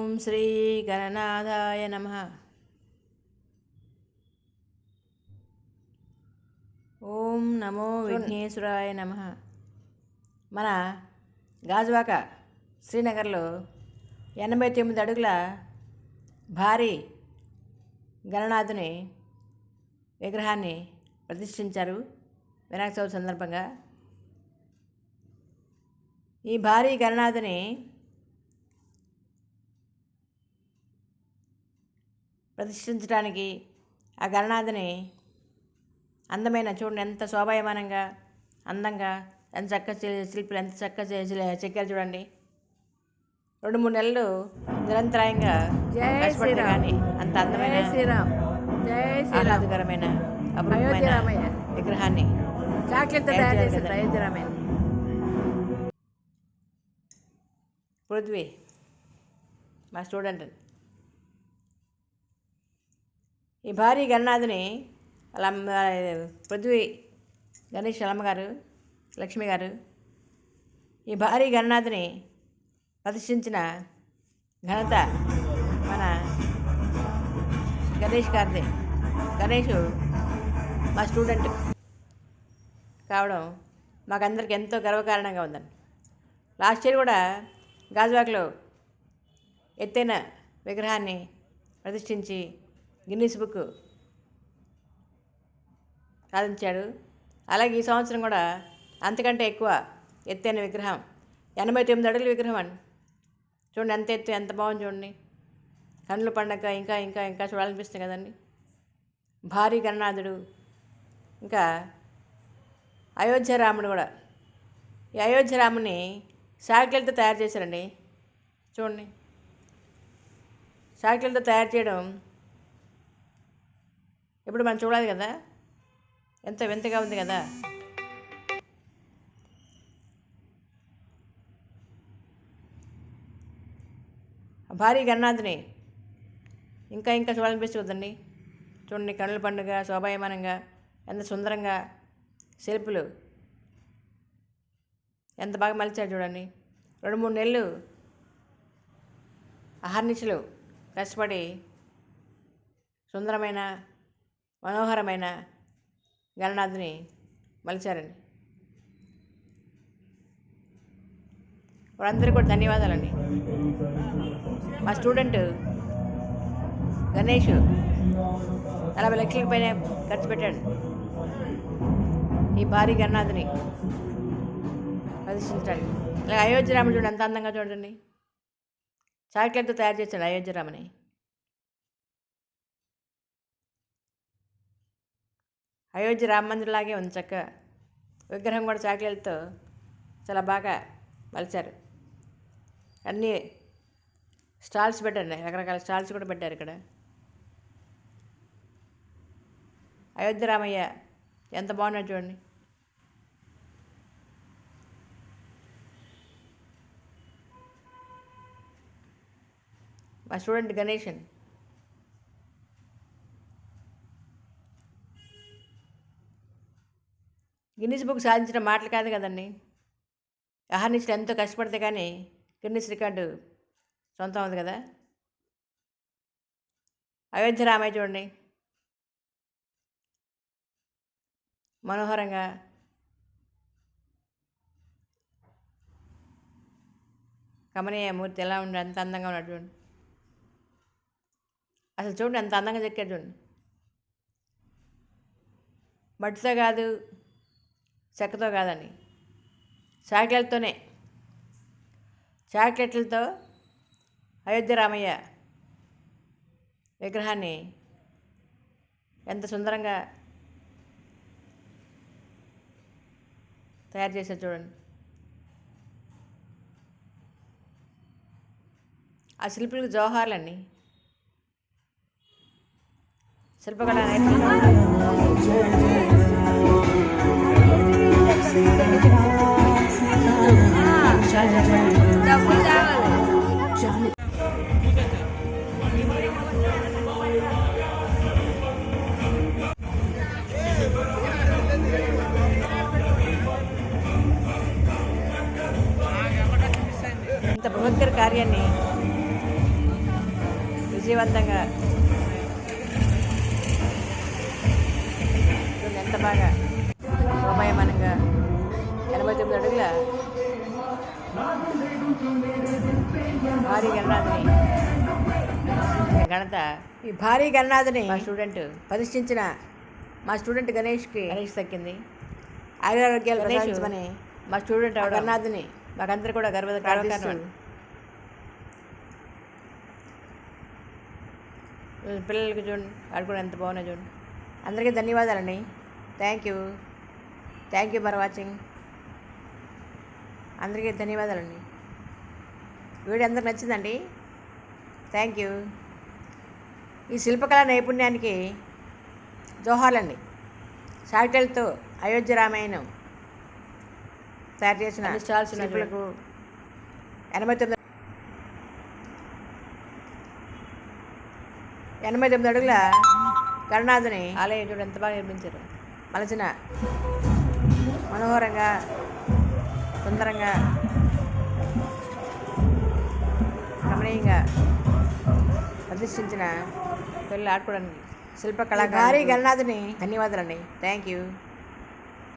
ఓం శ్రీ గణనాథాయ నమ. ఓం నమో విఘ్నేశ్వరాయ నమ. మన గాజువాక శ్రీనగర్లో ఎనభై తొమ్మిది అడుగుల భారీ గణనాథుని విగ్రహాన్ని ప్రతిష్ఠించారు వినాయక చవితి సందర్భంగా. ఈ భారీ గణనాథుని ప్రతిష్ఠించడానికి ఆ గణనాథుని అందమైన చూడండి ఎంత శోభాయమానంగా అందంగా ఎంత చక్క శిల్పులు ఎంత చక్క చెక్కారు చూడండి. రెండు మూడు నెలలు నిరంతరాయంగా. కానీ అంత అందమైన ఆహ్లాదకరమైన. విగ్రహాన్ని పృథ్వీ మా స్టూడెంట్. ఈ భారీ గణనాథుని పృథ్వీ గణేష్ అలమ్మ అమ్మగారు లక్ష్మి గారు ఈ భారీ గణనాథుని ప్రదర్శించిన ఘనత మన గణేష్ గారిది. గణేష్ మా స్టూడెంట్ కావడం మాకందరికి ఎంతో గర్వకారణంగా ఉందండి లాస్ట్ ఇయర్ కూడా గాజువాకలో ఎత్తైన విగ్రహాన్ని ప్రతిష్ఠించి గిన్నీస్ బుక్ సాధించాడు. అలాగే ఈ సంవత్సరం కూడా అంతకంటే ఎక్కువ ఎత్తైన విగ్రహం ఎనభై తొమ్మిది అడుగుల విగ్రహం అండి. చూడండి ఎంత ఎత్తు ఎంత బాగుంది చూడండి. కన్నులు పండగ ఇంకా ఇంకా ఇంకా చూడాలనిపిస్తుంది కదండి. భారీ గణనాథుడు. ఇంకా అయోధ్య రాముడు కూడా. ఈ అయోధ్య రాముని సాకిలతో తయారు చేశారండి. చూడండి. సాకిలతో తయారు చేయడం ఇప్పుడు మనం చూడాలి కదా? ఎంత వింతగా ఉంది కదా? భారీ గన్నాథుని ఇంకా ఇంకా చూడాలనిపిస్తుందండి చూడండి కనుల పండుగ శోభాయమానంగా ఎంత సుందరంగా శిల్పులు. ఎంత బాగా మలిచారు చూడండి. రెండు మూడు నెలలు అహర్నిశలు కష్టపడి సుందరమైన మనోహరమైన గణనాథుని మలిచారండి. వాళ్ళందరికీ కూడా ధన్యవాదాలండి. మా స్టూడెంట్ గణేష్ నలభై లక్షల పైన ఖర్చు పెట్టాడు. ఈ భారీ గణనాథుని ప్రదర్శించడానికి. అలాగే అయోధ్య రాముడు చూడండి ఎంత అందంగా చూడండి. చాక్లెట్తో తయారు చేశాడు అయోధ్య రామని. అయోధ్య రామమందిర్లాగే ఉంది చక్క. విగ్రహం కూడా చాక్లెట్తో చాలా బాగా మలిచారు. అన్నీ స్టాల్స్ పెట్టండి రకరకాల స్టాల్స్ కూడా పెట్టారు ఇక్కడ. అయోధ్య రామయ్య ఎంత బాగున్నాడు చూడండి. మా స్టూడెంట్ గణేషన్ గిన్నిస్ బుక్ సాధించిన మాటలు కాదు కదండి. అహర్నిశలు ఎంతో కష్టపడితే కానీ గిన్నిస్ రికార్డు సొంతం ఉంది కదా. అయోధ్య రామయ్య చూడండి. మనోహరంగా కమనీయ మూర్తి ఎలా ఉండి అంత అందంగా ఉన్నాడు చూడండి. అసలు చూడండి ఎంత అందంగా చెక్కాడు చూడండి. మట్టితో కాదు చెక్కతో కాదండి చాక్లెట్తోనే చాక్లెట్లతో అయోధ్య రామయ్య విగ్రహాన్ని ఎంత సుందరంగా తయారు చేశారు చూడండి. ఆ శిల్పులకు జోహార్లండి శిల్పకళ. నైపుణ్యం ఇంత బృహత్తర కార్యాన్ని విజయవంతంగా చూడండి ఎంత బాగా శోభాయమానంగా ఎనభై తొమ్మిది అడుగుల భారీ గణనాథుని ఘనత ఈ భారీ గణనాథుని మా స్టూడెంట్. ప్రతిష్ఠించిన మా స్టూడెంట్ గణేష్కి గణేష్ దక్కింది ఆరోగ్యాలు ప్రసాదించమని మా స్టూడెంట్ గణనాథుని మాకందరూ కూడా గర్వ పిల్లలకి చూడండి వాడు కూడా ఎంత బాగున్నాయి చూడండి. అందరికీ ధన్యవాదాలండి. Thank you. Thank you for watching అందరికీ ధన్యవాదాలండి. వీడియో అందరికి నచ్చిందండి? థ్యాంక్ యూ ఈ శిల్పకళా నైపుణ్యానికి జోహార్లండి. సాగిటెలతో అయోధ్య రామాయణం తయారు చేసిన శిల్పులకు ఎనభై తొమ్మిది ఎనభై తొమ్మిది అడుగుల గణనాథుని ఆలయం చూడు ఎంత బాగా నిర్మించారు. మలచిన మనోహరంగా సుందరంగా రమణీయంగా ప్రతిష్ఠించిన పిల్లలు ఆడుకోవడానికి శిల్పకళ భారీ గణనాథుని ధన్యవాదాలండి థ్యాంక్ యూ